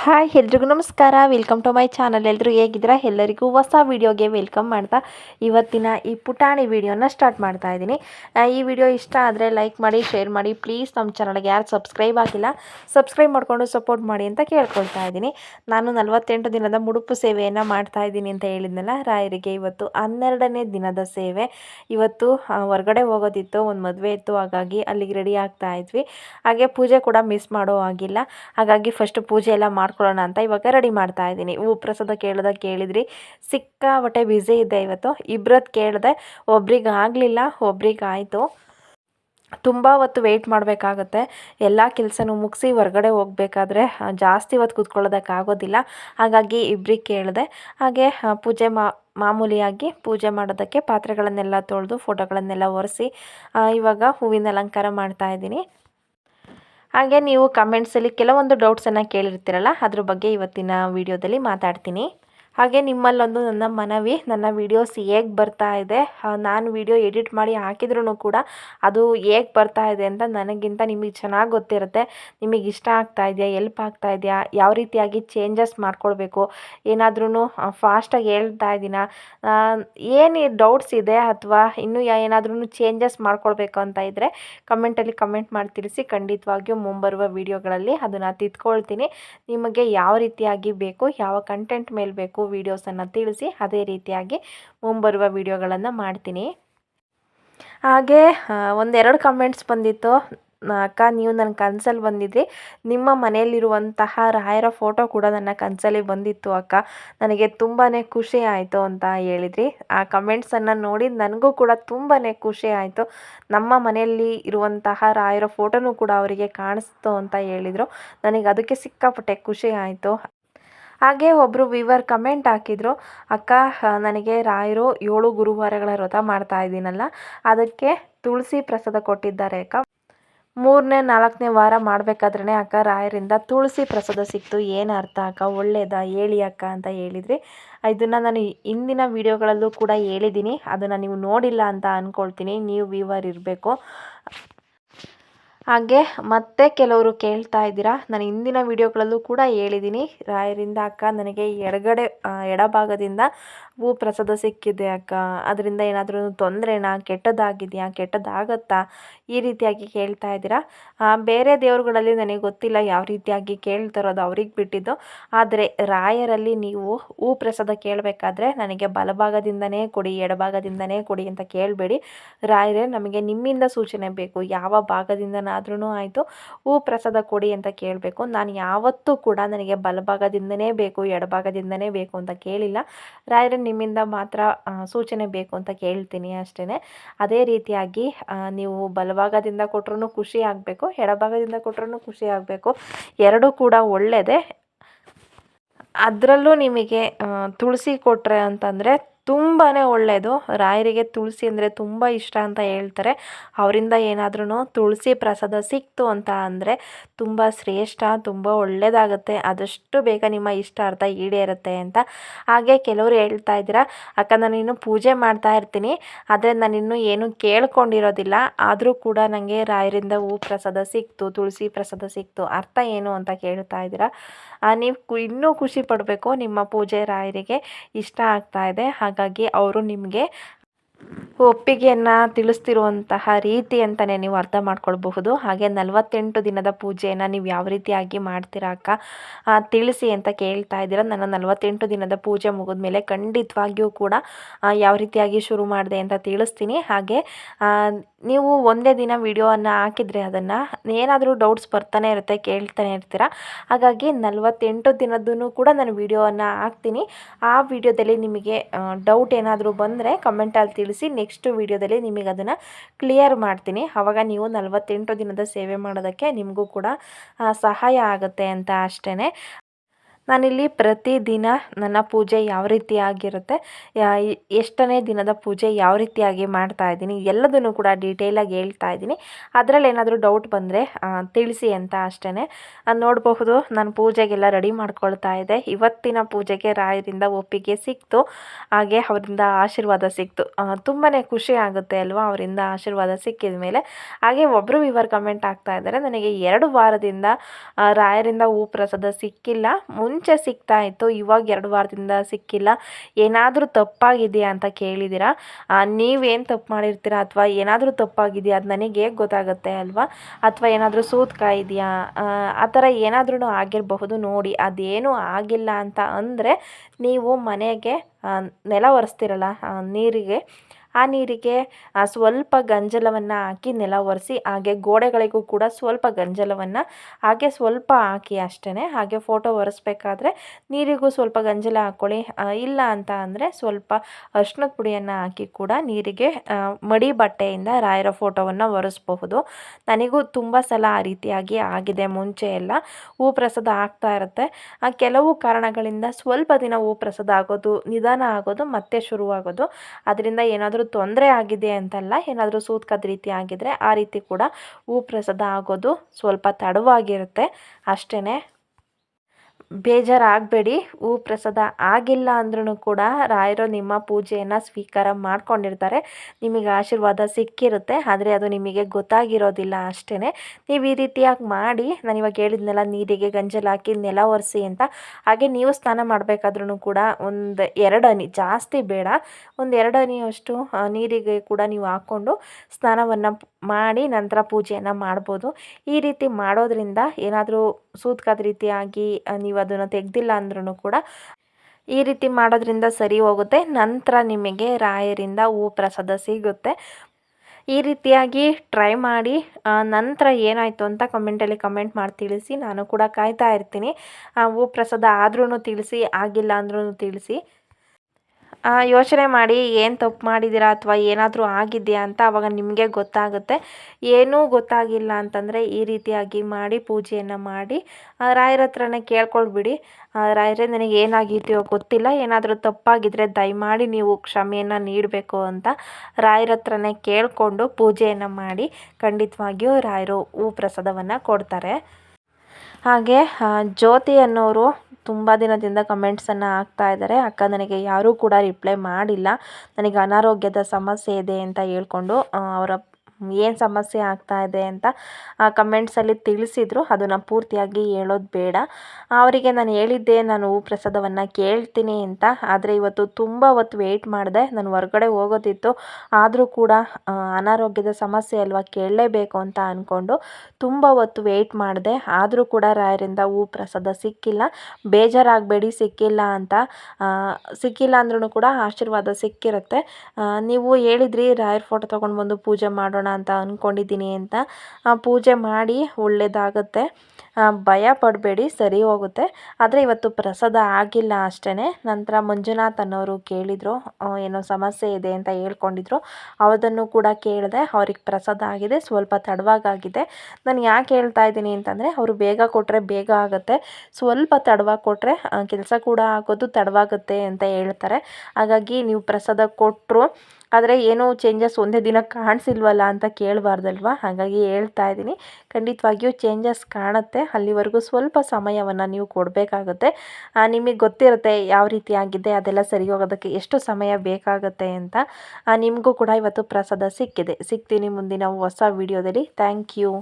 Hi, ಎಲ್ರಿಗೂ ನಮಸ್ಕಾರ. Welcome to my channel ಎಲ್ಲರೂ ಹೇಗಿದ್ದೀರಾ? ಎಲ್ಲರಿಗೂ ಹೊಸ ವೀಡಿಯೋಗೆ ವೆಲ್ಕಮ್ ಮಾಡ್ತಾ ಇವತ್ತಿನ ಈ ಪುಟಾಣಿ ವಿಡಿಯೋನ ಸ್ಟಾರ್ಟ್ ಮಾಡ್ತಾ ಇದ್ದೀನಿ. ಈ ವಿಡಿಯೋ ಇಷ್ಟ ಆದರೆ ಲೈಕ್ ಮಾಡಿ ಶೇರ್ ಮಾಡಿ. ಪ್ಲೀಸ್ ನಮ್ಮ ಚಾನಲ್ಗೆ ಯಾರು ಸಬ್ಸ್ಕ್ರೈಬ್ ಆಗಿಲ್ಲ ಸಬ್ಸ್ಕ್ರೈಬ್ ಮಾಡಿಕೊಂಡು ಸಪೋರ್ಟ್ ಮಾಡಿ ಅಂತ ಕೇಳ್ಕೊಳ್ತಾ ಇದ್ದೀನಿ. ನಾನು ನಲವತ್ತೆಂಟು ದಿನದ ಮುಡುಪು ಸೇವೆಯನ್ನು ಮಾಡ್ತಾ ಇದ್ದೀನಿ ಅಂತ ಹೇಳಿದ್ನಲ್ಲ, ರಾಯರಿಗೆ ಇವತ್ತು ಹನ್ನೆರಡನೇ ದಿನದ ಸೇವೆ. ಇವತ್ತು ಹೊರಗಡೆ ಹೋಗೋದಿತ್ತು, ಒಂದು ಮದುವೆ ಇತ್ತು, ಹಾಗಾಗಿ ಅಲ್ಲಿಗೆ ರೆಡಿ ಆಗ್ತಾ ಇದ್ವಿ. ಹಾಗೆ ಪೂಜೆ ಕೂಡ ಮಿಸ್ ಮಾಡೋ ಆಗಿಲ್ಲ ಹಾಗಾಗಿ ಫಸ್ಟ್ ಪೂಜೆ ಎಲ್ಲ ಮಾಡ್ಕೊಳ್ಳೋಣ ಅಂತ ಇವಾಗ ರೆಡಿ ಮಾಡ್ತಾ ಇದ್ದೀನಿ. ಹೂ, ಪ್ರಸಾದ ಕೇಳ್ದ ಕೇಳಿದ್ರಿ. ಸಿಕ್ಕಾಪಟ್ಟೆ ಬ್ಯುಸಿ ಇದೆ ಇವತ್ತು. ಇಬ್ಬರದ್ದು ಕೇಳಿದೆ, ಒಬ್ರಿಗೆ ಆಗಲಿಲ್ಲ, ಒಬ್ರಿಗೆ ಆಯಿತು. ತುಂಬ ಹೊತ್ತು ವೆಯ್ಟ್ ಮಾಡಬೇಕಾಗತ್ತೆ. ಎಲ್ಲ ಕೆಲಸನೂ ಮುಗಿಸಿ ಹೊರಗಡೆ ಹೋಗಬೇಕಾದ್ರೆ ಜಾಸ್ತಿ ಹೊತ್ತು ಕೂತ್ಕೊಳ್ಳೋದಕ್ಕಾಗೋದಿಲ್ಲ ಹಾಗಾಗಿ ಇಬ್ಬರಿಗೆ ಕೇಳಿದೆ. ಹಾಗೆ ಪೂಜೆ ಮಾ, ಮಾಮೂಲಿಯಾಗಿ ಪೂಜೆ ಮಾಡೋದಕ್ಕೆ ಪಾತ್ರೆಗಳನ್ನೆಲ್ಲ ತೊಳೆದು, ಫೋಟೋಗಳನ್ನೆಲ್ಲ ಒರೆಸಿ ಇವಾಗ ಹೂವಿನ ಅಲಂಕಾರ ಮಾಡ್ತಾ ಇದ್ದೀನಿ. ಹಾಗೆ ನೀವು ಕಮೆಂಟ್ಸಲ್ಲಿ ಕೆಲವೊಂದು ಡೌಟ್ಸನ್ನು ಕೇಳಿರ್ತೀರಲ್ಲ ಅದ್ರ ಬಗ್ಗೆ ಇವತ್ತಿನ ವಿಡಿಯೋದಲ್ಲಿ ಮಾತಾಡ್ತೀನಿ. ಹಾಗೆ ನಿಮ್ಮಲ್ಲೊಂದು ನನ್ನ ಮನವಿ, ನನ್ನ ವೀಡಿಯೋಸ್ ಹೇಗೆ ಬರ್ತಾ ಇದೆ ನಾನು ವಿಡಿಯೋ ಎಡಿಟ್ ಮಾಡಿ ಹಾಕಿದ್ರೂ ಕೂಡ ಅದು ಹೇಗೆ ಬರ್ತಾ ಇದೆ ಅಂತ ನನಗಿಂತ ನಿಮಗೆ ಚೆನ್ನಾಗಿ ಗೊತ್ತಿರುತ್ತೆ. ನಿಮಗೆ ಇಷ್ಟ ಆಗ್ತಾ ಇದೆಯಾ ಎಲ್ಪ್ ಆಗ್ತಾ ಇದೆಯಾ, ಯಾವ ರೀತಿಯಾಗಿ ಚೇಂಜಸ್ ಮಾಡ್ಕೊಳ್ಬೇಕು ಏನಾದ್ರೂ ಫಾಸ್ಟಾಗಿ ಹೇಳ್ತಾ ಇದ್ದೀನ ಏನು ಡೌಟ್ಸ್ ಇದೆ ಅಥವಾ ಇನ್ನೂ ಏನಾದ್ರೂ ಚೇಂಜಸ್ ಮಾಡ್ಕೊಳ್ಬೇಕು ಅಂತ ಇದ್ದರೆ ಕಮೆಂಟಲ್ಲಿ ಕಮೆಂಟ್ ಮಾಡಿ ತಿಳಿಸಿ, ಖಂಡಿತವಾಗಿಯೂ ಮುಂಬರುವ ವಿಡಿಯೋಗಳಲ್ಲಿ ಅದನ್ನು ತಿದ್ಕೊಳ್ತೀನಿ. ನಿಮಗೆ ಯಾವ ರೀತಿಯಾಗಿ ಬೇಕು, ಯಾವ ಕಂಟೆಂಟ್ ಮೇಲೆ ಬೇಕು ವೀಡಿಯೋಸನ್ನು ತಿಳಿಸಿ ಅದೇ ರೀತಿಯಾಗಿ ಮುಂಬರುವ ವಿಡಿಯೋಗಳನ್ನು ಮಾಡ್ತೀನಿ. ಹಾಗೆ ಒಂದೆರಡು ಕಮೆಂಟ್ಸ್ ಬಂದಿತ್ತು. ಅಕ್ಕ, ನೀವು ನನ್ನ ಕನಸಲ್ಲಿ ಬಂದಿದ್ರಿ. ನಿಮ್ಮ ಮನೆಯಲ್ಲಿರುವಂತಹ ರಾಯರ ಫೋಟೋ ಕೂಡ ನನ್ನ ಕನಸಲ್ಲಿ ಬಂದಿತ್ತು, ಅಕ್ಕ. ನನಗೆ ತುಂಬಾ ಖುಷಿ ಆಯಿತು ಅಂತ ಹೇಳಿದ್ರಿ. ಆ ಕಮೆಂಟ್ಸನ್ನು ನೋಡಿ ನನಗೂ ಕೂಡ ತುಂಬಾ ಖುಷಿ ಆಯಿತು. ನಮ್ಮ ಮನೆಯಲ್ಲಿ ಇರುವಂತಹ ರಾಯರ ಫೋಟೋನೂ ಕೂಡ ಅವರಿಗೆ ಕಾಣಿಸ್ತು ಅಂತ ಹೇಳಿದರು. ನನಗೆ ಅದಕ್ಕೆ ಸಿಕ್ಕಾಪಟ್ಟೆ ಖುಷಿ ಆಯಿತು. ಹಾಗೆ ಒಬ್ಬರು ವಿವರ್ ಕಮೆಂಟ್ ಹಾಕಿದರು, ಅಕ್ಕ ನನಗೆ ರಾಯರು ಏಳು ಗುರುವಾರಗಳ ವ್ರತ ಮಾಡ್ತಾ ಇದ್ದೀನಲ್ಲ, ಅದಕ್ಕೆ ತುಳಸಿ ಪ್ರಸಾದ ಕೊಟ್ಟಿದ್ದಾರೆ ಅಕ್ಕ. ಮೂರನೇ, ನಾಲ್ಕನೇ ವಾರ ಮಾಡಬೇಕಾದ್ರೆ ಅಕ್ಕ ರಾಯರಿಂದ ತುಳಸಿ ಪ್ರಸಾದ ಸಿಕ್ತು, ಏನು ಅರ್ಥ ಅಕ್ಕ? ಒಳ್ಳೇದಾ? ಹೇಳಿ ಅಕ್ಕ ಅಂತ ಹೇಳಿದ್ರಿ. ಇದನ್ನು ನಾನು ಇಂದಿನ ವಿಡಿಯೋಗಳಲ್ಲೂ ಕೂಡ ಹೇಳಿದ್ದೀನಿ. ಅದನ್ನು ನೀವು ನೋಡಿಲ್ಲ ಅಂತ ಅಂದ್ಕೊಳ್ತೀನಿ ನೀವು ವಿವರ್ ಇರಬೇಕು. ಹಾಗೆ ಮತ್ತೆ ಕೆಲವರು ಕೇಳ್ತಾ ಇದ್ದೀರಾ. ನಾನು ಹಿಂದಿನ ವಿಡಿಯೋಗಳಲ್ಲೂ ಕೂಡ ಹೇಳಿದ್ದೀನಿ. ರಾಯರಿಂದ ಅಕ್ಕ ನನಗೆ ಎಡಗಡೆ ಎಡಭಾಗದಿಂದ ಹೂ ಪ್ರಸಾದ ಸಿಕ್ಕಿದೆ ಅಕ್ಕ. ಅದರಿಂದ ಏನಾದರೂ ತೊಂದರೆನಾ ಕೆಟ್ಟದಾಗಿದೆಯಾ ಕೆಟ್ಟದಾಗತ್ತಾ ಈ ರೀತಿಯಾಗಿ ಕೇಳ್ತಾ ಇದ್ದೀರಾ. ಬೇರೆ ದೇವರುಗಳಲ್ಲಿ ನನಗೆ ಗೊತ್ತಿಲ್ಲ ಯಾವ ರೀತಿಯಾಗಿ ಕೇಳ್ತಾರೋದು ಅವ್ರಿಗೆ ಬಿಟ್ಟಿದ್ದು. ಆದರೆ ರಾಯರಲ್ಲಿ ನೀವು ಹೂ ಪ್ರಸಾದ ಕೇಳಬೇಕಾದ್ರೆ ನನಗೆ ಬಲಭಾಗದಿಂದನೇ ಕೊಡಿ, ಎಡಭಾಗದಿಂದನೇ ಕೊಡಿ ಅಂತ ಕೇಳಬೇಡಿ. ರಾಯರೇ, ನಮಗೆ ನಿಮ್ಮಿಂದ ಸೂಚನೆ ಬೇಕು. ಯಾವ ಭಾಗದಿಂದನಾದ್ರೂ ಆಯಿತು. ಹೂ, ಪ್ರಸಾದ ಕೊಡಿ ಅಂತ ಕೇಳಬೇಕು. ನಾನು ಯಾವತ್ತೂ ಕೂಡ ನನಗೆ ಬಲಭಾಗದಿಂದನೇ ಬೇಕು, ಎಡಭಾಗದಿಂದನೇ ಬೇಕು ಅಂತ ಕೇಳಿಲ್ಲ. ರಾಯರೇ, ನಿಮ್ಮಿಂದ ಮಾತ್ರ ಸೂಚನೆ ಬೇಕು ಅಂತ ಕೇಳ್ತೀನಿ ಅಷ್ಟೇ ಅದೇ ರೀತಿಯಾಗಿ ನೀವು ಬಲಭಾಗದಿಂದ ಕೊಟ್ರೂ ಖುಷಿ ಆಗಬೇಕು, ಎಡಭಾಗದಿಂದ ಕೊಟ್ರೂ ಖುಷಿ ಆಗಬೇಕು. ಎರಡೂ ಕೂಡ ಒಳ್ಳೆಯದೇ ಅದರಲ್ಲೂ ನಿಮಗೆ ತುಳಸಿ ಕೊಟ್ಟರೆ ಅಂತಂದರೆ ತುಂಬಾ ಒಳ್ಳೆಯದು ರಾಯರಿಗೆ ತುಳಸಿ ಅಂದರೆ ತುಂಬ ಇಷ್ಟ ಅಂತ ಹೇಳ್ತಾರೆ. ಅವರಿಂದ ಏನಾದ್ರೂ ತುಳಸಿ ಪ್ರಸಾದ ಸಿಕ್ತು ಅಂತ ಅಂದರೆ ತುಂಬ ಶ್ರೇಷ್ಠ, ತುಂಬ ಒಳ್ಳೆಯದಾಗುತ್ತೆ ಆದಷ್ಟು ಬೇಗ ನಿಮ್ಮ ಇಷ್ಟಾರ್ಥ ಈಡೇರುತ್ತೆ ಅಂತ. ಹಾಗೆ ಕೆಲವರು ಹೇಳ್ತಾ ಇದ್ದೀರಾ, ಅಕ್ಕ, ನಾನು ಇನ್ನು ಪೂಜೆ ಮಾಡ್ತಾ ಇರ್ತೀನಿ. ಆದರೆ ನಾನಿನ್ನೂ ಏನು ಕೇಳ್ಕೊಂಡಿರೋದಿಲ್ಲ. ಆದರೂ ಕೂಡ ನನಗೆ ರಾಯರಿಂದ ಹೂ ಪ್ರಸಾದ ಸಿಕ್ತು, ತುಳಸಿ ಪ್ರಸಾದ ಸಿಕ್ತು. ಅರ್ಥ ಏನು ಅಂತ ಕೇಳ್ತಾ ಇದ್ದೀರಾ? ನೀವು ಇನ್ನೂ ಖುಷಿ ಪಡಬೇಕು. ನಿಮ್ಮ ಪೂಜೆ ರಾಯರಿಗೆ ಇಷ್ಟ ಆಗ್ತಾ ಇದೆ. ಹಾಗಾಗಿ ಅವರು ನಿಮಗೆ ಒಪ್ಪಿಗೆಯನ್ನು ತಿಳಿಸ್ತಿರುವಂತಹ ರೀತಿ ಅಂತಲೇ ನೀವು ಅರ್ಥ ಮಾಡ್ಕೊಳ್ಬಹುದು. ಹಾಗೆ ನಲವತ್ತೆಂಟು ದಿನದ ಪೂಜೆಯನ್ನು ನೀವು ಯಾವ ರೀತಿಯಾಗಿ ಮಾಡ್ತೀರಾ ಅಕ್ಕ? ತಿಳಿಸಿ ಅಂತ ಕೇಳ್ತಾ ಇದ್ದೀರ. ನನ್ನ ನಲವತ್ತೆಂಟು ದಿನದ ಪೂಜೆ ಮುಗಿದ ಮೇಲೆ ಖಂಡಿತವಾಗಿಯೂ ಕೂಡ ಯಾವ ರೀತಿಯಾಗಿ ಶುರು ಮಾಡಿದೆ ಅಂತ ತಿಳಿಸ್ತೀನಿ. ಹಾಗೆ ನೀವು ಒಂದೇ ದಿನ ವಿಡಿಯೋವನ್ನು ಹಾಕಿದರೆ ಅದನ್ನು ಏನಾದರೂ ಡೌಟ್ಸ್ ಬರ್ತಾನೆ ಇರುತ್ತೆ, ಕೇಳ್ತಾನೆ ಇರ್ತೀರ? ಹಾಗಾಗಿ ನಲವತ್ತೆಂಟು ದಿನದ್ದು ಕೂಡ ನಾನು ವಿಡಿಯೋವನ್ನು ಹಾಕ್ತೀನಿ. ಆ ವಿಡಿಯೋದಲ್ಲಿ ನಿಮಗೆ ಡೌಟ್ ಏನಾದರೂ ಬಂದರೆ ಕಮೆಂಟಲ್ಲಿ ತಿಳಿಸಿ ನೆಕ್ಸ್ಟ್ ವಿಡಿಯೋದಲ್ಲಿ ನಿಮಗೆ ಅದನ್ನು ಕ್ಲಿಯರ್ ಮಾಡ್ತೀನಿ. ಆವಾಗ ನೀವು ನಲವತ್ತೆಂಟು ದಿನದ ಸೇವೆ ಮಾಡೋದಕ್ಕೆ ನಿಮಗೂ ಕೂಡ ಸಹಾಯ ಆಗುತ್ತೆ ಅಂತ ಅಷ್ಟೇ ನಾನಿಲ್ಲಿ ಪ್ರತಿದಿನ ನನ್ನ ಪೂಜೆ ಯಾವ ರೀತಿಯಾಗಿರುತ್ತೆ ಆಗಿರುತ್ತೆ ಎಷ್ಟನೇ ದಿನದ ಪೂಜೆ ಯಾವ ರೀತಿಯಾಗಿ ಮಾಡ್ತಾ ಇದ್ದೀನಿ ಎಲ್ಲದನ್ನು ಕೂಡ ಡೀಟೇಲಾಗಿ ಹೇಳ್ತಾ ಇದ್ದೀನಿ. ಅದರಲ್ಲಿ ಏನಾದರೂ ಡೌಟ್ ಬಂದರೆ ತಿಳಿಸಿ ಅಂತ ಅಷ್ಟೇ ನೋಡಬಹುದು ನಾನು ಪೂಜೆಗೆಲ್ಲ ರೆಡಿ ಮಾಡ್ಕೊಳ್ತಾ ಇದ್ದೆ. ಇವತ್ತಿನ ಪೂಜೆಗೆ ರಾಯರಿಂದ ಒಪ್ಪಿಗೆ ಸಿಕ್ತು, ಹಾಗೆ ಅವರಿಂದ ಆಶೀರ್ವಾದ ಸಿಕ್ತು. ತುಂಬಾ ಖುಷಿ ಆಗುತ್ತೆ ಅಲ್ವಾ ಅವರಿಂದ ಆಶೀರ್ವಾದ ಸಿಕ್ಕಿದ ಮೇಲೆ. ಹಾಗೆ ಒಬ್ಬರು ವಿವರ್ ಕಮೆಂಟ್ ಆಗ್ತಾ ಇದ್ದಾರೆ, ನನಗೆ ಎರಡು ವಾರದಿಂದ ರಾಯರಿಂದ ಹೂ ಪ್ರಸಾದ ಸಿಕ್ಕಿಲ್ಲ. ಮುಂಚೆ ಸಿಗ್ತಾ ಇತ್ತು, ಇವಾಗ ಎರಡು ವಾರದಿಂದ ಸಿಕ್ಕಿಲ್ಲ. ಏನಾದರೂ ತಪ್ಪಾಗಿದೆಯಾ ಅಂತ ಕೇಳಿದ್ದೀರಾ? ನೀವೇನು ತಪ್ಪು ಮಾಡಿರ್ತೀರಾ ಅಥವಾ ಏನಾದರೂ ತಪ್ಪಾಗಿದೆಯಾ ಅದು ನನಗೆ ಹೇಗೆ ಗೊತ್ತಾಗುತ್ತೆ ಅಲ್ವಾ? ಅಥವಾ ಏನಾದರೂ ಸೂತ್ಕ ಇದೆಯಾ? ಆ ಥರ ಏನಾದ್ರೂ ಆಗಿರಬಹುದು ನೋಡಿ. ಅದೇನೂ ಆಗಿಲ್ಲ ಅಂತ ಅಂದರೆ ನೀವು ಮನೆಗೆ ನೆಲ ಒರೆಸ್ತಿರಲ್ಲ ನೀರಿಗೆ ಆ ನೀರಿಗೆ ಸ್ವಲ್ಪ ಗಂಜಲವನ್ನು ಹಾಕಿ ನೆಲ ಒರೆಸಿ, ಹಾಗೆ ಗೋಡೆಗಳಿಗೂ ಕೂಡ ಸ್ವಲ್ಪ ಗಂಜಲವನ್ನು ಹಾಗೆ ಸ್ವಲ್ಪ ಹಾಕಿ ಅಷ್ಟೇ ಹಾಗೆ ಫೋಟೋ ಒರೆಸ್ಬೇಕಾದ್ರೆ ನೀರಿಗೂ ಸ್ವಲ್ಪ ಗಂಜಲ ಹಾಕ್ಕೊಳ್ಳಿ. ಇಲ್ಲ ಅಂತ ಅಂದರೆ ಸ್ವಲ್ಪ ಅರ್ಶಿನದ ಪುಡಿಯನ್ನು ಹಾಕಿ ಕೂಡ ನೀರಿಗೆ ಮಡಿ ಬಟ್ಟೆಯಿಂದ ರಾಯರ ಫೋಟೋವನ್ನು ಒರೆಸ್ಬಹುದು. ನನಗೂ ತುಂಬ ಸಲ ಆ ರೀತಿಯಾಗಿ ಆಗಿದೆ, ಮುಂಚೆ ಎಲ್ಲ ಹೂ ಪ್ರಸಾದ ಆಗ್ತಾ ಇರುತ್ತೆ. ಕೆಲವು ಕಾರಣಗಳಿಂದ ಸ್ವಲ್ಪ ದಿನ ಹೂ ಪ್ರಸಾದ ಆಗೋದು, ನಿಧಾನ ಆಗೋದು, ಮತ್ತೆ ಶುರುವಾಗೋದು. ಅದರಿಂದ ಏನಾದರೂ ತೊಂದರೆ ಆಗಿದೆ ಅಂತಲ್ಲ, ಏನಾದರೂ ಸೂತ್ಕದ ರೀತಿ ಆಗಿದ್ದರೆ ಆ ರೀತಿ ಕೂಡ ಹೂ ಪ್ರಸಾದ ಆಗೋದು ಸ್ವಲ್ಪ ತಡವಾಗಿರುತ್ತೆ. ಅಷ್ಟೇ ಬೇಜಾರಾಗಬೇಡಿ. ಹೂ ಪ್ರಸಾದ ಆಗಿಲ್ಲ ಅಂದ್ರೂ ಕೂಡ ರಾಯರು ನಿಮ್ಮ ಪೂಜೆಯನ್ನು ಸ್ವೀಕಾರ ಮಾಡ್ಕೊಂಡಿರ್ತಾರೆ. ನಿಮಗೆ ಆಶೀರ್ವಾದ ಸಿಕ್ಕಿರುತ್ತೆ. ಆದರೆ ಅದು ನಿಮಗೆ ಗೊತ್ತಾಗಿರೋದಿಲ್ಲ ಅಷ್ಟೇ ನೀವು ಈ ರೀತಿಯಾಗಿ ಮಾಡಿ ನಾನು ಇವಾಗ ಹೇಳಿದ್ನೆಲ್ಲ ನೀರಿಗೆ ಗಂಜಲ ಹಾಕಿ ನೆಲ ಒರೆಸಿ ಅಂತ. ಹಾಗೆ ನೀವು ಸ್ನಾನ ಮಾಡಬೇಕಾದ್ರೂ ಕೂಡ ಒಂದು ಎರಡು ಜಾಸ್ತಿ ಬೇಡ. ಒಂದು ಎರಡು ನೀರಿಗೆ ಕೂಡ ನೀವು ಹಾಕ್ಕೊಂಡು ಸ್ನಾನವನ್ನು ಮಾಡಿ ನಂತರ ಪೂಜೆಯನ್ನು ಮಾಡ್ಬೋದು. ಈ ರೀತಿ ಮಾಡೋದ್ರಿಂದ ಏನಾದರೂ ಸೂತ್ಕದ ರೀತಿಯಾಗಿ ಆ, ನೀವು ಅದನ್ನು ತೆಗೆದಿಲ್ಲ ಅಂದ್ರೂ ಕೂಡ ಈ ರೀತಿ ಮಾಡೋದ್ರಿಂದ ಸರಿ ಹೋಗುತ್ತೆ. ನಂತರ ನಿಮಗೆ ರಾಯರಿಂದ ಹೂ ಪ್ರಸಾದ ಸಿಗುತ್ತೆ. ಈ ರೀತಿಯಾಗಿ ಟ್ರೈ ಮಾಡಿ. ನಂತರ ಏನಾಯಿತು ಅಂತ ಕಮೆಂಟಲ್ಲಿ ಕಮೆಂಟ್ ಮಾಡಿ ತಿಳಿಸಿ. ನಾನು ಕೂಡ ಕಾಯ್ತಾ ಇರ್ತೀನಿ. ಹೂ ಪ್ರಸಾದ ಆದ್ರೂ ತಿಳಿಸಿ, ಆಗಿಲ್ಲ ಅಂದ್ರೂ ತಿಳಿಸಿ. ಯೋಚನೆ ಮಾಡಿ ಏನು ತಪ್ಪು ಮಾಡಿದ್ದೀರಾ ಅಥವಾ ಏನಾದರೂ ಆಗಿದೆಯಾ ಅಂತ ಅವಾಗ ನಿಮಗೆ ಗೊತ್ತಾಗುತ್ತೆ. ಏನೂ ಗೊತ್ತಾಗಿಲ್ಲ ಅಂತಂದರೆ ಈ ರೀತಿಯಾಗಿ ಮಾಡಿ ಪೂಜೆಯನ್ನು ಮಾಡಿ ರಾಯರ ಹತ್ರನೇ ಕೇಳ್ಕೊಳ್ಬಿಡಿ. ರಾಯರೇ, ನನಗೆ ಏನಾಗಿದೆಯೋ ಗೊತ್ತಿಲ್ಲ, ಏನಾದರೂ ತಪ್ಪಾಗಿದ್ದರೆ ದಯಮಾಡಿ ನೀವು ಕ್ಷಮೆಯನ್ನು ನೀಡಬೇಕು ಅಂತ ರಾಯರ ಹತ್ರನೇ ಕೇಳಿಕೊಂಡು ಪೂಜೆಯನ್ನು ಮಾಡಿ ಖಂಡಿತವಾಗಿಯೂ ರಾಯರು ಹೂ ಪ್ರಸಾದವನ್ನು ಕೊಡ್ತಾರೆ. ಹಾಗೆ ಜ್ಯೋತಿ ಅನ್ನೋರು ತುಂಬ ದಿನದಿಂದ ಕಮೆಂಟ್ಸನ್ನು ಹಾಕ್ತಾ ಇದ್ದಾರೆ ಅಕ್ಕ ನನಗೆ ಯಾರೂ ಕೂಡ ರಿಪ್ಲೈ ಮಾಡಿಲ್ಲ. ನನಗೆ ಅನಾರೋಗ್ಯದ ಸಮಸ್ಯೆ ಇದೆ ಅಂತ ಹೇಳ್ಕೊಂಡು ಅವರ ಏನು ಸಮಸ್ಯೆ ಆಗ್ತಾ ಇದೆ ಅಂತ ಕಮೆಂಟ್ಸಲ್ಲಿ ತಿಳಿಸಿದ್ರು. ಅದನ್ನು ಪೂರ್ತಿಯಾಗಿ ಹೇಳೋದು ಬೇಡ. ಅವರಿಗೆ ನಾನು ಹೇಳಿದ್ದೆ ನಾನು ಪ್ರಸಾದವನ್ನು ಕೇಳ್ತೀನಿ ಅಂತ. ಆದರೆ ಇವತ್ತು ತುಂಬ ಹೊತ್ತು ವೆಯ್ಟ್ ಮಾಡಿದೆ. ನಾನು ಹೊರಗಡೆ ಹೋಗೋದಿತ್ತು. ಆದರೂ ಕೂಡ ಅನಾರೋಗ್ಯದ ಸಮಸ್ಯೆ ಅಲ್ವಾ ಕೇಳಲೇಬೇಕು ಅಂತ ಅಂದ್ಕೊಂಡು ತುಂಬ ಹೊತ್ತು ವೆಯ್ಟ್ ಮಾಡಿದೆ. ಆದರೂ ಕೂಡ ರಾಯರಿಂದ ಹೂ ಪ್ರಸಾದ ಸಿಕ್ಕಿಲ್ಲ. ಬೇಜಾರಾಗಬೇಡಿ, ಸಿಕ್ಕಿಲ್ಲ ಅಂತ ಸಿಕ್ಕಿಲ್ಲ ಅಂದ್ರೂ ಕೂಡ ಆಶೀರ್ವಾದ ಸಿಕ್ಕಿರುತ್ತೆ. ನೀವು ಹೇಳಿದ್ರಿ ರಾಯರ ಫೋಟೋ ತೊಗೊಂಡು ಬಂದು ಪೂಜೆ ಮಾಡೋಣ ಅಂತ ಅಂದ್ಕೊಂಡಿದ್ದೀನಿ ಅಂತ ಪೂಜೆ ಮಾಡಿ ಒಳ್ಳೆಯದಾಗುತ್ತೆ ಭಯ ಪಡಬೇಡಿ, ಸರಿ ಹೋಗುತ್ತೆ. ಆದರೆ ಇವತ್ತು ಪ್ರಸಾದ ಆಗಿಲ್ಲ ಅಷ್ಟೇ ನಂತರ ಮಂಜುನಾಥ್ ಅನ್ನೋರು ಕೇಳಿದರು ಏನೋ ಸಮಸ್ಯೆ ಇದೆ ಅಂತ ಹೇಳ್ಕೊಂಡಿದ್ರು. ಅದನ್ನು ಕೂಡ ಕೇಳಿದೆ, ಅವ್ರಿಗೆ ಪ್ರಸಾದ ಆಗಿದೆ, ಸ್ವಲ್ಪ ತಡವಾಗಾಗಿದೆ. ನಾನು ಯಾಕೆ ಹೇಳ್ತಾ ಇದ್ದೀನಿ ಅಂತಂದರೆ, ಅವರು ಬೇಗ ಕೊಟ್ಟರೆ ಬೇಗ ಆಗುತ್ತೆ. ಸ್ವಲ್ಪ ತಡವಾಗಿ ಕೊಟ್ಟರೆ ಕೆಲಸ ಕೂಡ ಆಗೋದು ತಡವಾಗುತ್ತೆ ಅಂತ ಹೇಳ್ತಾರೆ. ಹಾಗಾಗಿ ನೀವು ಪ್ರಸಾದ ಕೊಟ್ಟರು ಆದರೆ ಏನೂ ಚೇಂಜಸ್ ಒಂದೇ ದಿನ ಕಾಣಿಸಿಲ್ವಲ್ಲ ಅಂತ ಕೇಳಬಾರ್ದಲ್ವ? ಹಾಗಾಗಿ ಹೇಳ್ತಾ ಇದ್ದೀನಿ. ಖಂಡಿತವಾಗಿಯೂ ಚೇಂಜಸ್ ಕಾಣುತ್ತೆ. ಅಲ್ಲಿವರೆಗೂ ಸ್ವಲ್ಪ ಸಮಯವನ್ನು ನೀವು ಕೊಡಬೇಕಾಗುತ್ತೆ. ನಿಮಗೆ ಗೊತ್ತಿರುತ್ತೆ ಯಾವ ರೀತಿ ಆಗಿದೆ, ಅದೆಲ್ಲ ಸರಿ ಹೋಗೋದಕ್ಕೆ ಎಷ್ಟು ಸಮಯ ಬೇಕಾಗುತ್ತೆ ಅಂತ. ನಿಮಗೂ ಕೂಡ ಇವತ್ತು ಪ್ರಸಾದ ಸಿಕ್ಕಿದೆ. ಸಿಗ್ತೀನಿ ಮುಂದಿನ ಹೊಸ ವಿಡಿಯೋದಲ್ಲಿ. Thank you.